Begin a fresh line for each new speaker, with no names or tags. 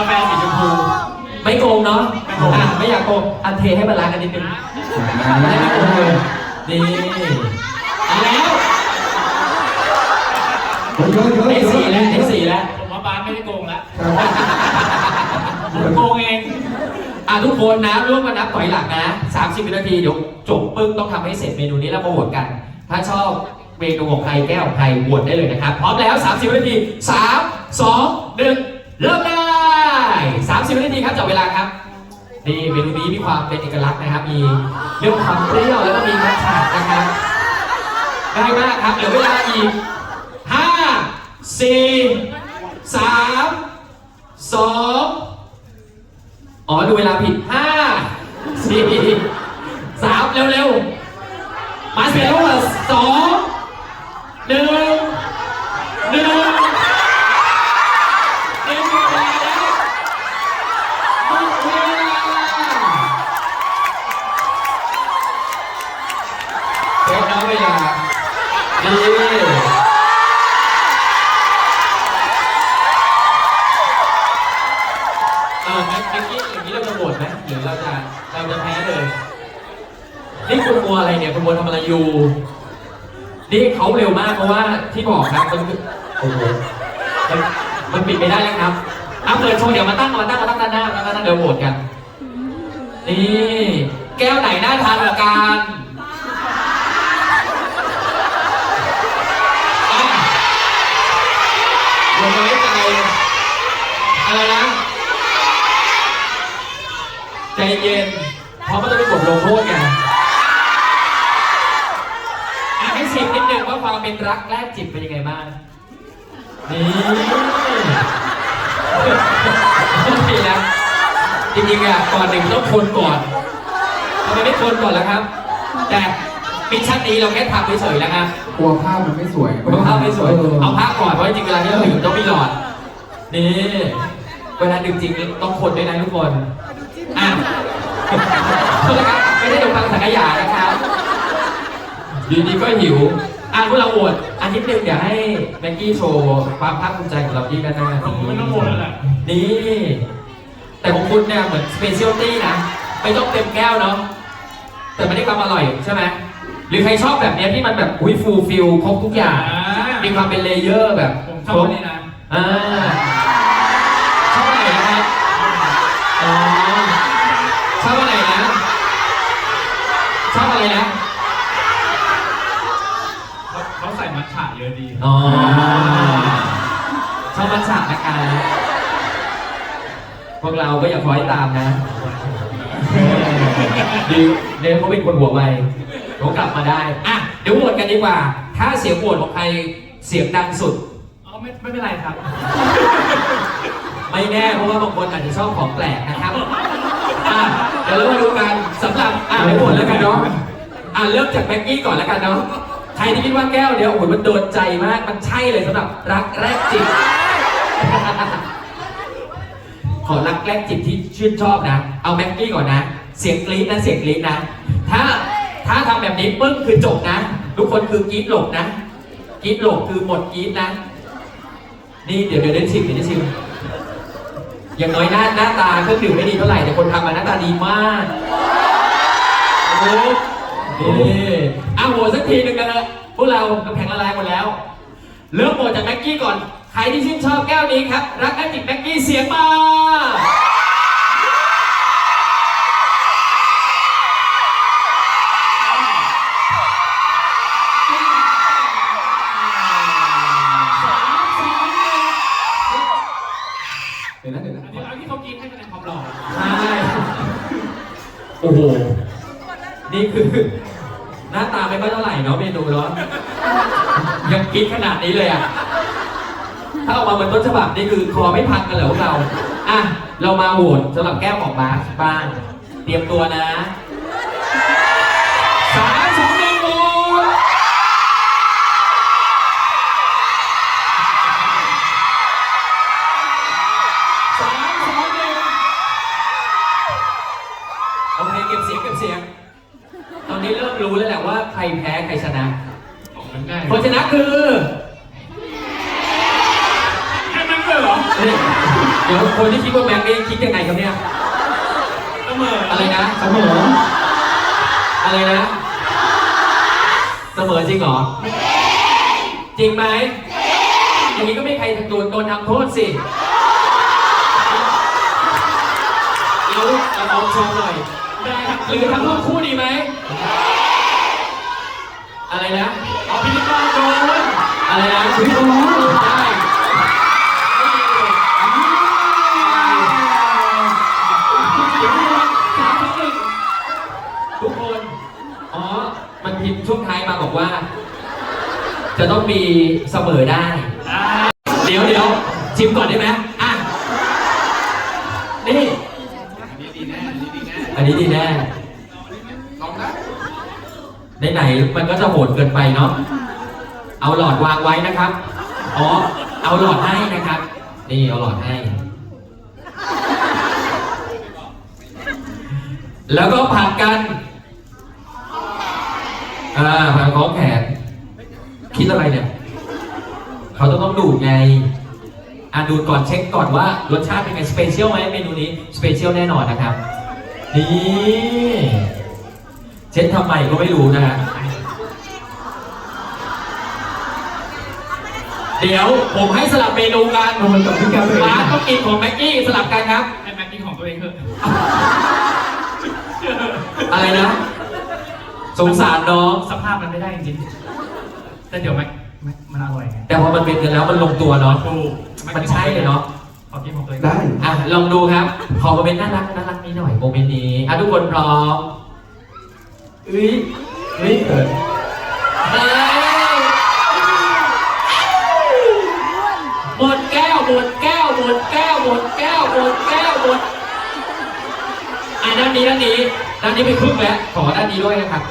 าแฟสีชมพู
ไม่โกงเนาะ
ไม่โกง
อะไม่อยากโกงอันเทให้มันล้างกันนิดนึงไม่ได้ไม่โกงเลยนี่เอาแล้ว
เยอะเยอะ
ได้สี่แล้วได้สี่แล้ว
ผมว่าบ้านไม่ได้โกงแล้วผมโกงเอง
อะทุกคนนะร่วมกันนับถอยหลังนะ 30 วินาทีเดี๋ยวจบปึ้งต้องทำให้เสร็จเมนูนี้แล้วมาโหวตกัน ถ้าชอบเมนูของใครแก้วของใครโหวตได้เลยนะครับ พร้อมแล้ว 30 วินาที 3 2 1 เริ่มได้ 30วินาทีครับจับเวลาครับนี่เมนูนี้มีความเป็นเอกลักษณ์นะครับ มีเรื่องความเปรี้ยวแล้วก็มีน้ำขาดนะครับได้มากครับเหลือเวลาอีก 5 4 3 2 อ๋อดูเวลาผิด 5 4 3 เร็วๆ มาเสร็จแล้วเหรอ2 1 นะเวลาดีเออเมื่อกี้อย่างนี้เราจะโหวตไหมหรือเราจะเราจะแพ้เลย นี่คุณมัวอะไรเนี่ยคุณมัวทำอะไรอยู่ นี่เขาเร็วมากเพราะว่าที่บอกครับมันโอ้โหมันมันปิดไม่ได้แล้วครับเอาเปิดโชว์เดี๋ยวมาตั้งมาตั้งมาตั้งด้านหน้าแล้วก็เดี๋ยวโหวตกัน นี่ แก้วไหนน่าทานกว่ากันอะโหวตไว้ใจอะไรนะ ใจเย็นเพราะมันจะเป็นบทลงโทษไงอะให้ชิมนิดนึงว่าความเป็นรักแรกจิตเป็นยังไงบ้าง นี่ดีแล้วจริงๆอะก่อนหนึ่งต้องคนก่อนทำไมไม่คนก่อนล่ะครับ แต่มิชชั่นนี้เราแค่ทำเฉยๆแล้วครับ
กลัวภาพมันไม่สวย
เอาภาพไม่สวย
เออ
เอาภาพก่อนเพราะจริงๆเวลาที่เราดื่มต้องมีหลอด นี่ เวลาดื่มจริงต้องคนด้วยนะทุกคน อะโทษนะครับไม่ได้ดูฟังสังขยานะครับดีดีก็หิวอะพวกเราโหวตอันนิดนึงเดี๋ยวให้แม็กกี้โชว์ความภาคภูมิใจของเราที่ด้านหน้า
ผมไม่ต้องโหวตแล้วแหละ
นี่ แต่ของคุณเนี่ยเหมือนสเปเชียลตี้นะไม่ต้องเต็มแก้วเนาะแต่ไม่ได้ความอร่อยใช่ไหมหรือใครชอบแบบเนี้ยที่มันแบบอุ้ยฟูลฟิลครบทุกอย่าง มีความเป็นเลเยอร์แบบ
ผมชอบอันนี้นะ
อ่าชอบอะไรนะครับอ๋อชอบอะไรนะ ชอบอะไรนะ
เขาเขาใส่มัท ฉะเยอะดี
อ๋อชอบมัทฉะนะคะพวกเราก็อย่าคอยตามนะดีเดนเขาเป็นคนหัวไวเขากลับมาได้อะเดี๋ยวโหวตกันดีกว่า ถ้าเสียงโหวตของใครเสียงดังสุด
อ๋อไม่ไม่เป็นไรครับ
ไม่แน่เพราะว่าบางคนอาจจะชอบของแปลกนะครับอะเดี๋ยวเรามาดูกันสำหรับอะไปหมดแล้วกันเนาะอะเริ่มจากแบ็กกี้ก่อนแล้วกันเนาะใค รที่คิดว่าแก้วเดียวโอ้โหมันโดนใจมาก มันใช่เลยสำหรับรักแรกจิต ขอรักแรกจิตที่ชื่นชอบนะ เอาแบ็กกี้ก่อนนะ เสียงกรี๊ดนะ เสียงกรี๊ดนะ ถ้าถ้าทำแบบนี้ปึ้งคือจบนะ ทุกคนคือกรี๊ดหลบนะกรี๊ดหลบคือหมดกรี๊ดนะ นี่เดี๋ยวเดี๋ยวได้ชิมเดี๋ยวได้ชิมอย่างน้อยหน้าหน้าตาเครื่องดื่มไม่ดีเท่าไหร่แต่คนทำมาหน้าตาดีมากโอ้ นี่อะโหวตสักทีหนึ่งกันเลยพวกเรากำแพงละลายหมดแล้ว เริ่มโหวตจากแม็กกี้ก่อน ใครที่ชื่นชอบแก้วนี้ครับ รักแอดจิกแม็กกี้เสียงมาสามสองหนึ่ง
เดี๋ยวนะเดี๋ยวนะ
อันนี้เอาที่เขากินให้คะแนนความหล่อ
ใช่ โอ้โห นี่คือ หน้าตาไม่ค่อยเท่าไหร่เนาะเมนูเนาะยังกินขนาดนี้เลยอะ ถ้าออกมาเหมือนต้นฉบับนี่คือคอไม่พักกันเหรอพวกเรา อะ เรามาโหวตสำหรับแก้วของบาสบ้างเตรียมตัวนะ คนชนะคือ
แค่นั้นเลยเหรอ
เฮ้ยดี๋ยวคนที่คิดว่าแม็กซ์นี่คิดยังไงครับเนี่ย
เสมอ
อะไรนะ
เสมอ
อะไรนะเสมอจริงเหรอจริงไหมอย่างนี้ก็ไม่มีใครโดนโดนทำโทษสิเราเราเอาโชว์หน่อย
ได้ครับ
หรือทำรูปคู่ดีไหม ทุกคน อ๋อ มันพิมพ์ช่วงท้ายมาบอกว่า จะต้องมีเสมอได้ เดี๋ยวเดี๋ยวชิมก่อนได้ไหมอะ นี่
อันนี้ดีแน่ อันนี้ดีแน่
อันนี้ดีแน่
ลองนะ
ไหนๆมันก็จะโหดเกินไปเนาะ เอาหลอดวางไว้นะครับ อ๋อ เอาหลอดให้นะครับ นี่เอาหลอดให้ แล้วก็ผัดกัน อ่าผัดของแขน คิดอะไรเนี่ย เขาต้องต้องดูดไงอะดูก่อนเช็คก่อนว่ารสชาติเป็นไง สเปเชียลไหมเมนูนี้ สเปเชียลแน่นอนนะครับ นี่ เช็ดทำไมก็ไม่รู้นะฮะ เดี๋ยวผมให้สลับเมนูกัน
โดนกับพี่แกเลย
มาร์คก็กินของแม็กกี้สลับกันครับ
ให้แม็กกินของตัวเองเถอะ
อะไรนะ สงสารน้อง
สภาพมันไม่ได้จริงๆแต่เดี๋ยวแม็กแม็กมันอร่อยไง
แต่พอมันเป็นกันแล้วมันลงตัวเนาะ
ถูก
มันใช่เลยเนาะ
ขอกินของตัวเอง
ได้
อะลองดูครับ ขอโมเมนต์น่ารักน่ารักนี้หน่อยโมเมนต์นี้อะทุกคนพร้อมเอ้ย
เฮ้ยเกิด
เอ้ยหมดแก้วหมดแก้วหมดแก้วหมดแก้วหมดแก้วหมดอะด้านนี้ด้านนี้ด้านนี้ไปครึ่งแล้วขอด้านนี้ด้วยนะครับ